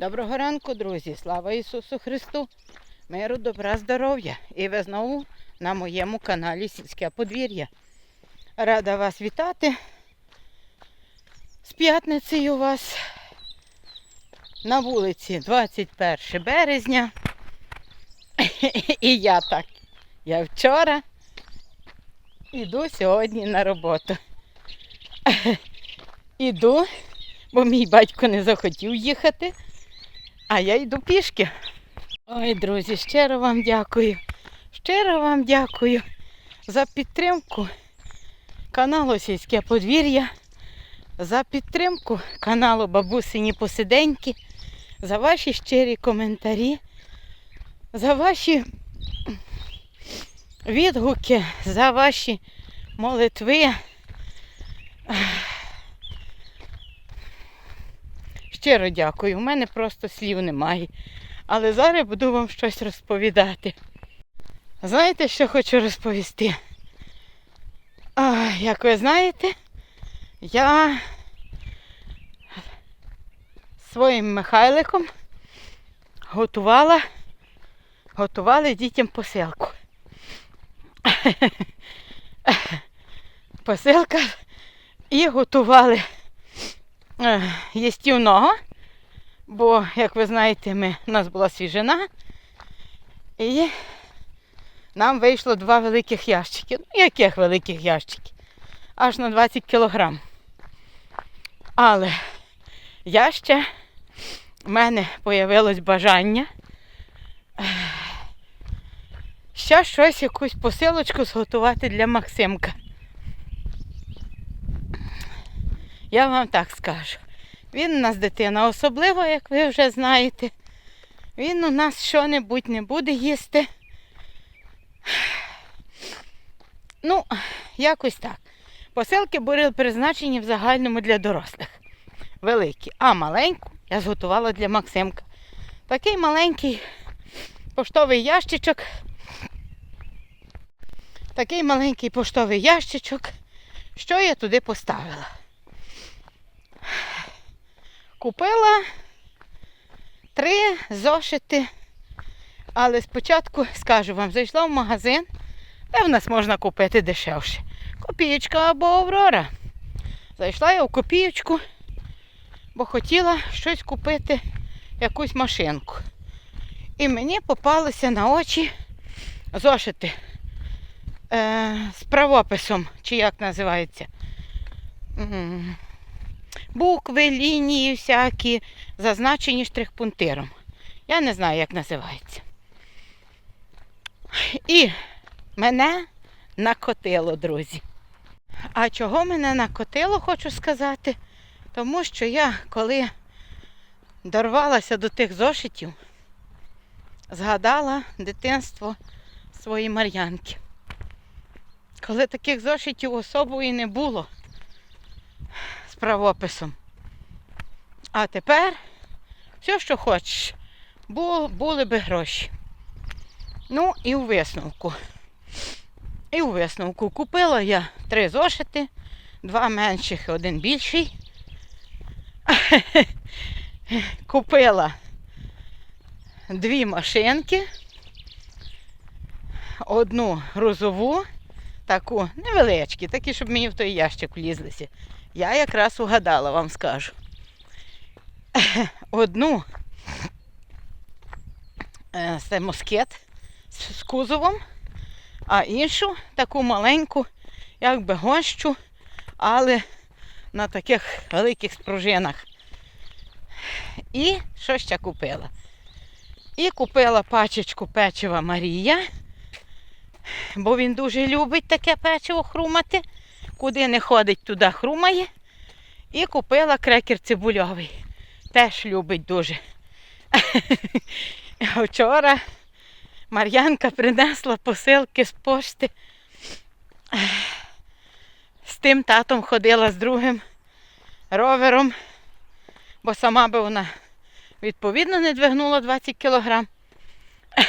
Доброго ранку, друзі! Слава Ісусу Христу! Миру, добра, здоров'я! І ви знову на моєму каналі Сільське подвір'я. Рада вас вітати. З п'ятницею у вас на вулиці 21 березня. І я так. Я вчора іду сьогодні на роботу. Іду, бо мій батько не захотів їхати. А я йду пішки. Ой, друзі, щиро вам дякую. Щиро вам дякую за підтримку каналу Сільське подвір'я, за підтримку каналу Бабусині Посиденьки, за ваші щирі коментарі, за ваші відгуки, за ваші молитви. Щиро дякую. У мене просто слів немає. Але зараз буду вам щось розповідати. Знаєте, що хочу розповісти? А, як ви знаєте, я своїм Михайликом готувала, готували дітям посилку. Посилка і готували їстівного, бо, як ви знаєте, ми, у нас була свіжина, і нам вийшло два великих ящики. Ну, яких великих ящиків? Аж на 20 кілограм. Але я ще, в мене появилось бажання ще щось, якусь посилочку зготувати для Максимка. Я вам так скажу. Він у нас дитина особлива, як ви вже знаєте. Він у нас що-небудь не буде їсти. Ну, якось так. Посилки були призначені в загальному для дорослих. Великі. А маленьку я зготувала для Максимка. Такий маленький поштовий ящичок. Такий маленький поштовий ящичок. Що я туди поставила? Купила три зошити. Але спочатку, скажу вам, зайшла в магазин, де в нас можна купити дешевше. Копієчка або Аврора. Зайшла я в копієчку, бо хотіла щось купити, якусь машинку. І мені попалися на очі зошити е, з правописом, чи як називається. Букви, лінії всякі, зазначені штрихпунктиром. Я не знаю, як називається. І мене накотило, друзі. А чого мене накотило, хочу сказати? Тому що я, коли дорвалася до тих зошитів, згадала дитинство своєї Мар'янки. Коли таких зошитів особої не було правописом. А тепер все, що хочеш, бу- були би гроші. Ну і у висновку. І у висновку купила я три зошити, два менших і один більший. Купила дві машинки, одну грузову, таку невеличкі, такі, щоб мені в той ящик влізлися. Я якраз угадала, вам скажу. Одну е, це москет з кузовом, а іншу таку маленьку, якби гонщу, але на таких великих спружинах. І що ще купила? І купила пачечку печива Марія, бо він дуже любить таке печиво хрумати. Куди не ходить, туди хрумає. І купила крекер цибульовий. Теж любить дуже. Вчора Мар'янка принесла посилки з пошти. З тим татом ходила з другим ровером, бо сама би вона відповідно не двигнула 20 кілограм.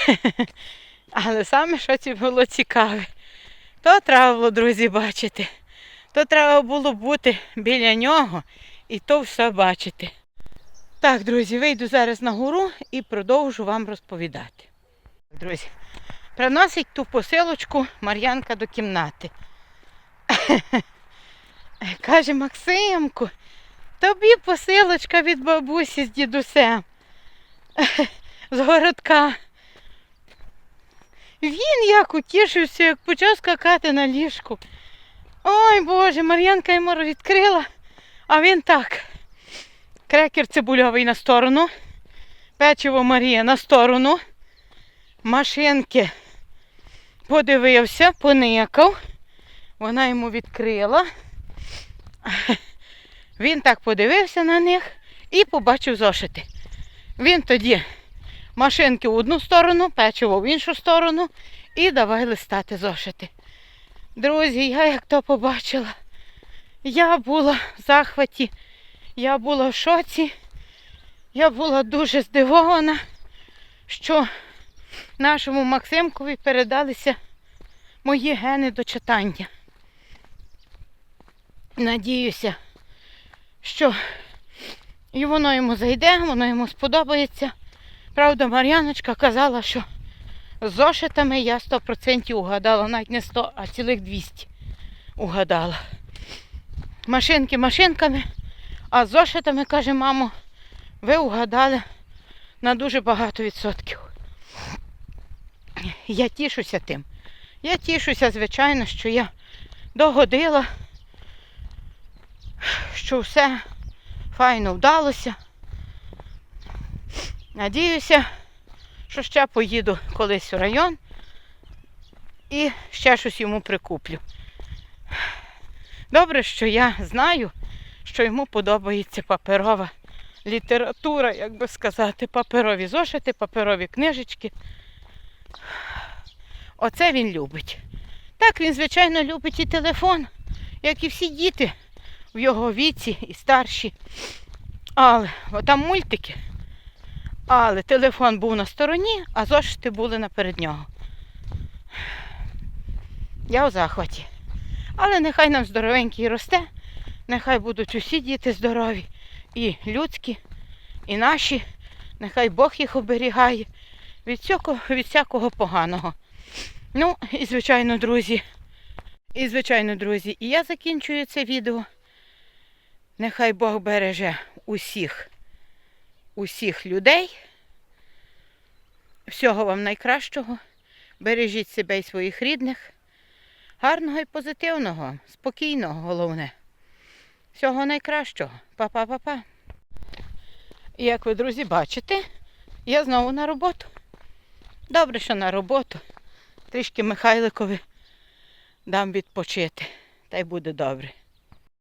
Але саме що це було цікаве, то треба було, друзі, бачити. То треба було бути біля нього і то все бачити. Так, друзі, вийду зараз на гору і продовжу вам розповідати. Друзі, приносить ту посилочку Мар'янка до кімнати. Каже Максимку, тобі посилочка від бабусі з дідусем з городка. Він як утішився, як почав скакати на ліжку. Ой Боже, Мар'янка йому відкрила, а він так. Крекер цибульовий на сторону, печиво Марія на сторону, машинки подивився, поникав. Вона йому відкрила. Він так подивився на них і побачив зошити. Він тоді машинки в одну сторону, печиво в іншу сторону і давай листати зошити. Друзі, я як то побачила, я була в захваті, я була в шоці, я була дуже здивована, що нашому Максимкові передалися мої гени до читання. Надіюся, що і воно йому зайде, воно йому сподобається. Правда, Мар'яночка казала, що з зошитами я 100% угадала, навіть не 100, а цілих 200 угадала. Машинки машинками, а з зошитами, каже, мамо, ви угадали на дуже багато відсотків. Я тішуся тим. Я тішуся, звичайно, що я догодила, що все файно вдалося. Надіюся, що ще поїду колись у район і ще щось йому прикуплю. Добре, що я знаю, що йому подобається паперова література, як би сказати, паперові зошити, паперові книжечки. Оце він любить. Так він, звичайно, любить і телефон, як і всі діти в його віці і старші. Але там мультики. Але телефон був на стороні, а зошити були наперед нього. Я у захваті. Але нехай нам здоровенький росте, нехай будуть усі діти здорові, і людські, і наші. Нехай Бог їх оберігає від всякого, від всякого поганого. Ну, і звичайно, друзі. І, звичайно, друзі, і я закінчую це відео. Нехай Бог береже усіх, усіх людей. Всього вам найкращого. Бережіть себе і своїх рідних. Гарного і позитивного, спокійного, головне. Всього найкращого. Па-па-па-па. І як ви, друзі, бачите, я знову на роботу. Добре, що на роботу. Трішки Михайликові дам відпочити. Та й буде добре.